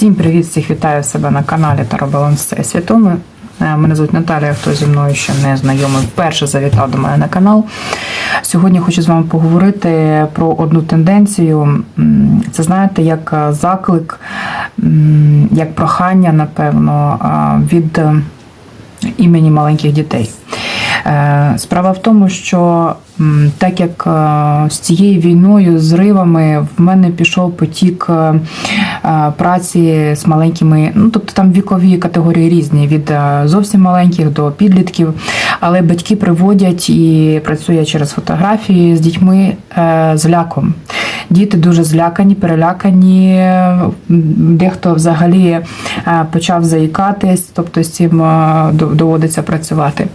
Всім привіт! Всіх вітаю себе на каналі Таробаланс Всесвіту. Е, Мене звуть Наталія, хто зі мною ще не знайомий, вперше завітав до мене на канал. Сьогодні хочу з вами поговорити про одну тенденцію. Це знаєте, як е, заклик, як прохання, напевно, е, від імені маленьких дітей. Е, Справа в тому, що так як е, з цією війною, з ривами, в мене пішов потік е, праці з маленькими, ну тобто там вікові категорії різні, від зовсім маленьких до підлітків. Але батьки приводять і працює через фотографії з дітьми з ляком. Діти дуже злякані, перелякані. Дехто взагалі почав заїкатись, тобто з цим доводиться працювати.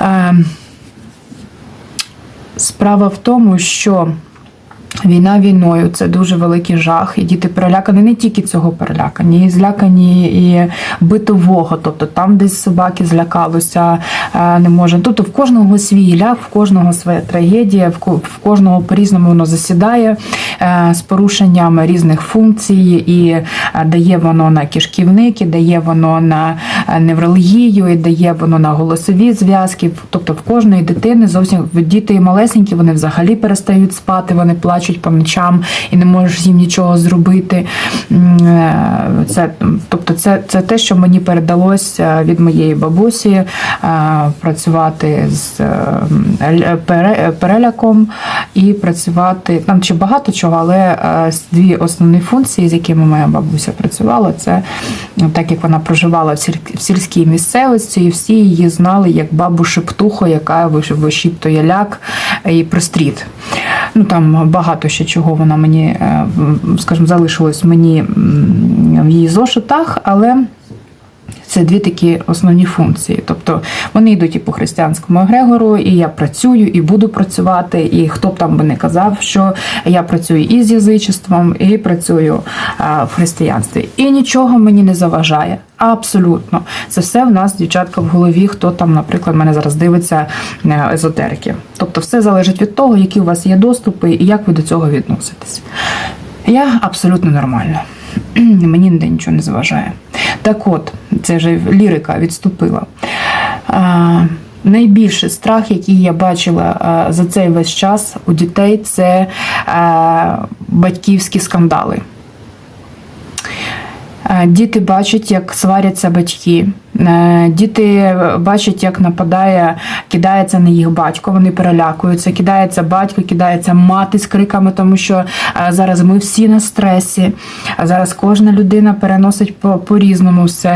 Е, Справа в тому, що війна війною це дуже великий жах, і діти перелякані не тільки цього перелякані, і злякані і битового. Тобто там десь собаки злякалося, е, не може. Тобто в кожного свій ляк, в кожного своя трагедія, в кожного по-різному воно засідає з порушенням різних функцій, і е, дає воно на кишківники, дає воно на е, невралгію, і дає воно на голосові зв'язки. Тобто в кожної дитини зовсім діти малесенькі, вони взагалі перестають спати, вони плачуть по ночам і не можеш їм нічого зробити. Е, Це, тобто, це, це те, що мені передалося від моєї бабусі е, працювати з е, пере- переляком і працювати там чи багато чого, але е, дві основні функції, з якими моя бабуся працювала, це ну, так як вона проживала в сільській місцевості, і всі її знали як бабу Шептуху, яка виш- вишіптує ляк і простріт. Ну там багато ще чого вона мені, е, скажімо, залишилось мені в її зошитах, але. Це дві такі основні функції. Тобто вони йдуть і по християнському егрегору, і я працюю, і буду працювати. І хто б там би не казав, що я працюю і з язичеством, і працюю а, в християнстві. І нічого мені не заважає. Абсолютно, це все в нас, дівчатка, в голові. Хто там, наприклад, мене зараз дивиться е, езотерики. Тобто, все залежить від того, які у вас є доступи і як ви до цього відноситесь. Я абсолютно нормальна. Мені ніде нічого не заважає. Так от, це вже лірика відступила. А, найбільший страх, який я бачила за цей весь час у дітей, це батьківські скандали. Діти бачать, як сваряться батьки. Е, Діти бачать, як нападає, кидається на їх батько. Вони перелякуються. Кидається батько, кидається мати з криками, тому що е, зараз ми всі на стресі. Зараз кожна людина переносить по- по-різному все.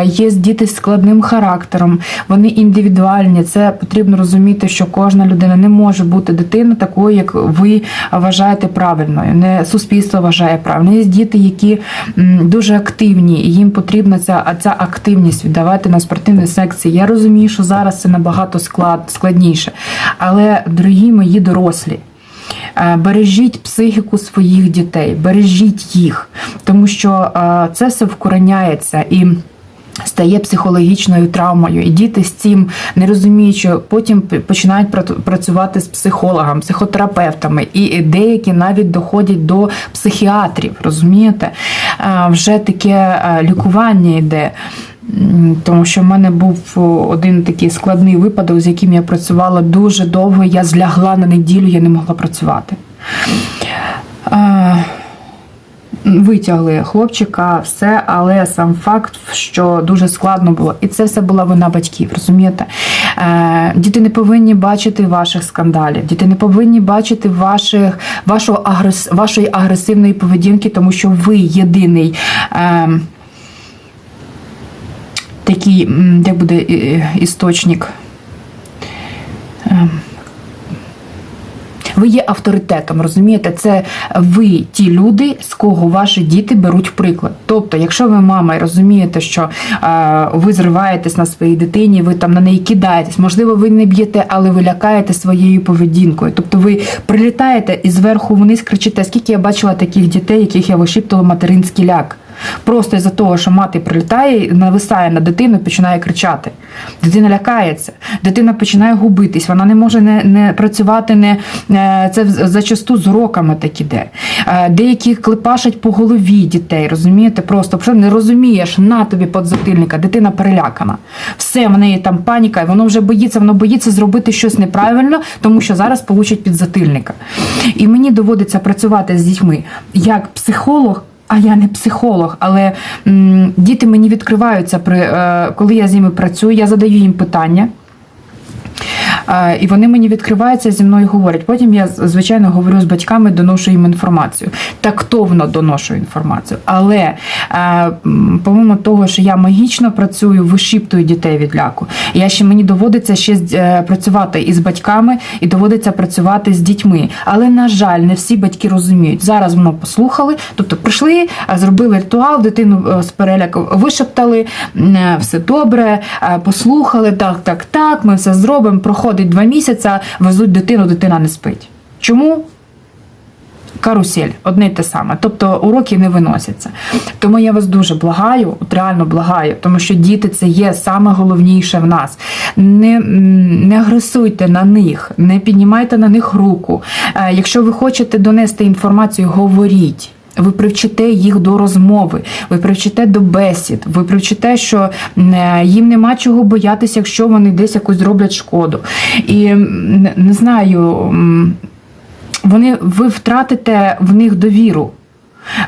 Е, Є діти з складним характером, вони індивідуальні. Це потрібно розуміти, що кожна людина не може бути дитиною такою, як ви вважаєте правильною. Не суспільство вважає правильною. Є діти, які дуже активні, і їм потрібна ця, ця активність віддавати на спортивні секції. Я розумію, що зараз це набагато склад, складніше. Але, дорогі мої дорослі, е, бережіть психіку своїх дітей, бережіть їх, тому що е, це все вкореняється і. Стає психологічною травмою, і діти з цим не розуміючи, потім починають працювати з психологами, психотерапевтами, і деякі навіть доходять до психіатрів. Розумієте? Вже таке лікування йде. Тому що в мене був один такий складний випадок, з яким я працювала дуже довго. Я злягла на неділю, я не могла працювати. Витягли хлопчика, все, але сам факт, що дуже складно було, і це все була вина батьків. Розумієте? Е, діти не повинні бачити ваших скандалів, діти не повинні бачити ваших, вашого агрес, вашої агресивної поведінки, тому що ви єдиний. Е, Такий, як буде е, істочник. Ем, ви є авторитетом, розумієте? Це ви ті люди, з кого ваші діти беруть приклад. Тобто, якщо ви мама і розумієте, що е, ви зриваєтесь на своїй дитині, ви там на неї кидаєтесь, можливо, ви не б'єте, але ви лякаєте своєю поведінкою. Тобто ви прилітаєте і зверху вниз кричите, скільки я бачила таких дітей, яких я вишіптувала материнський ляк. Просто із-за того, що мати прилітає, нависає на дитину, починає кричати. Дитина лякається, дитина починає губитись, вона не може не, не працювати, не, е, це зачасту з уроками так іде. Е, Деякі клепашать по голові дітей, розумієте? Просто що не розумієш, на тобі подзатильника, дитина перелякана. Все, в неї там паніка, воно вже боїться, воно боїться зробити щось неправильно, тому що зараз получить підзатильника. І мені доводиться працювати з дітьми як психолог. А я не психолог, але м, діти мені відкриваються при е, коли я з ними працюю, я задаю їм питання. І вони мені відкриваються зі мною говорять. Потім я звичайно говорю з батьками, доношу їм інформацію. Тактовно доношу інформацію. Але е, помимо того, що я магічно працюю, вишіптую дітей від ляку. Я ще мені доводиться ще е, працювати із батьками і доводиться працювати з дітьми. Але на жаль, не всі батьки розуміють. Зараз воно послухали, тобто прийшли, е, зробили ритуал, дитину з переляку вишептали, все добре, послухали, так, так, так, ми все зробимо. Проходить два місяці, везуть дитину, дитина не спить. Чому? Карусель, одне й те саме. Тобто уроки не виносяться. Тому я вас дуже благаю, от реально благаю, тому що діти це є саме головніше в нас. Не, не агресуйте на них, не піднімайте на них руку. Е, Якщо ви хочете донести інформацію, говоріть. Ви привчите їх до розмови, ви привчите до бесід, ви привчите, що е, їм нема чого боятися, якщо вони десь якусь зроблять шкоду. І не- знаю. вони ви втратите в них довіру.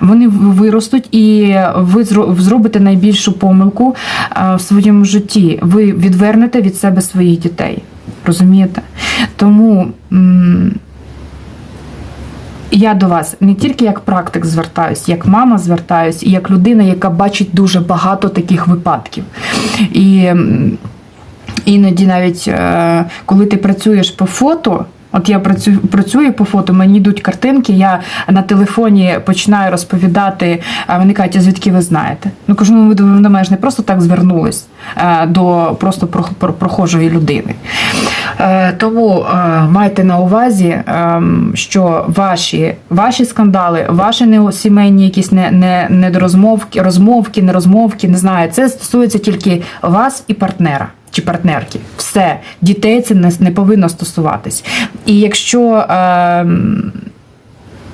Вони виростуть і ви зробите найбільшу помилку е, в своєму житті. Ви відвернете від себе своїх дітей. Розумієте? Тому я до вас не тільки як практик звертаюсь, як мама звертаюсь, і як людина, яка бачить дуже багато таких випадків. І іноді навіть е, коли ти працюєш по фото. От я працюю, працюю по фото, мені йдуть картинки, я на телефоні починаю розповідати, а вони кажуть, а звідки ви знаєте? Ну кажу, ну ви до мене ж не просто так звернулись е, до просто про- про- прохожої людини. Е, Тому е, майте на увазі, ем, що ваші, ваші скандали, ваші сімейні якісь не, не, недорозмовки, розмовки, нерозмовки, не знаю, це стосується тільки вас і партнера. Чи партнерки, все дітей це не, не повинно стосуватись. І якщо ем,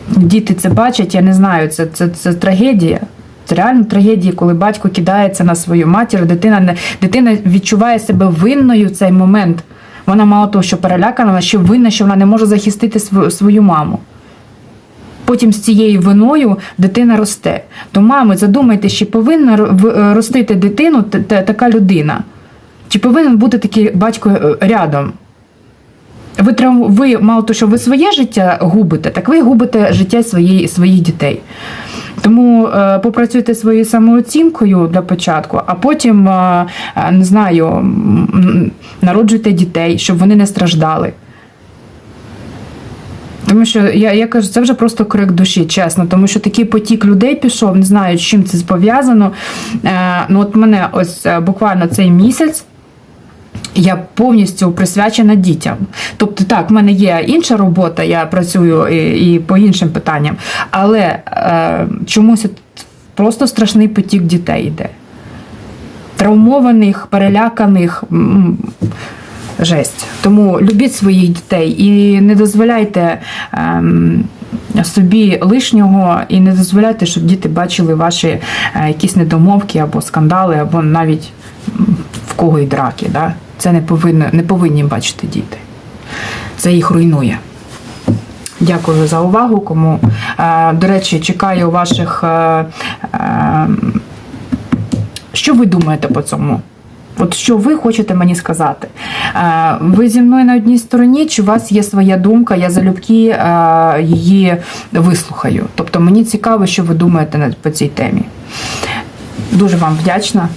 діти це бачать, я не знаю, це, це, це трагедія. Це реально трагедія, коли батько кидається на свою матір, дитина не дитина відчуває себе винною в цей момент. Вона мало того, що перелякана, вона ще винна, що вона не може захистити свою, маму. Потім з цією виною дитина росте. То, мами, задумайтесь, чи повинна ростити дитину така людина? Чи повинен бути такий батько е, рядом? Ви, ви мало того, що ви своє життя губите, так ви губите життя своїх дітей. Тому е, попрацюйте своєю самооцінкою для початку, а потім, е, е, не знаю, народжуйте дітей, щоб вони не страждали. Тому що я, я кажу, це вже просто крик душі, чесно. Тому що такий потік людей пішов, не знаю, з чим це пов'язано. Е, ну, от мене ось буквально цей місяць. Я повністю присвячена дітям. Тобто, так, в мене є інша робота, я працюю і, і по іншим питанням, але е, чомусь просто страшний потік дітей йде. Травмованих, переляканих. Жесть. Тому любіть своїх дітей і не дозволяйте ем, собі лишнього, і не дозволяйте, щоб діти бачили ваші е, якісь недомовки або скандали, або навіть в кого й драки. Да? Це не, повинно, не повинні бачити діти. Це їх руйнує. Дякую за увагу. Кому е, до речі, чекаю ваших. Е, е, що ви думаєте по цьому? От що ви хочете мені сказати? Ви зі мною на одній стороні, чи у вас є своя думка, я залюбки її вислухаю. Тобто мені цікаво, що ви думаєте по цій темі. Дуже вам вдячна.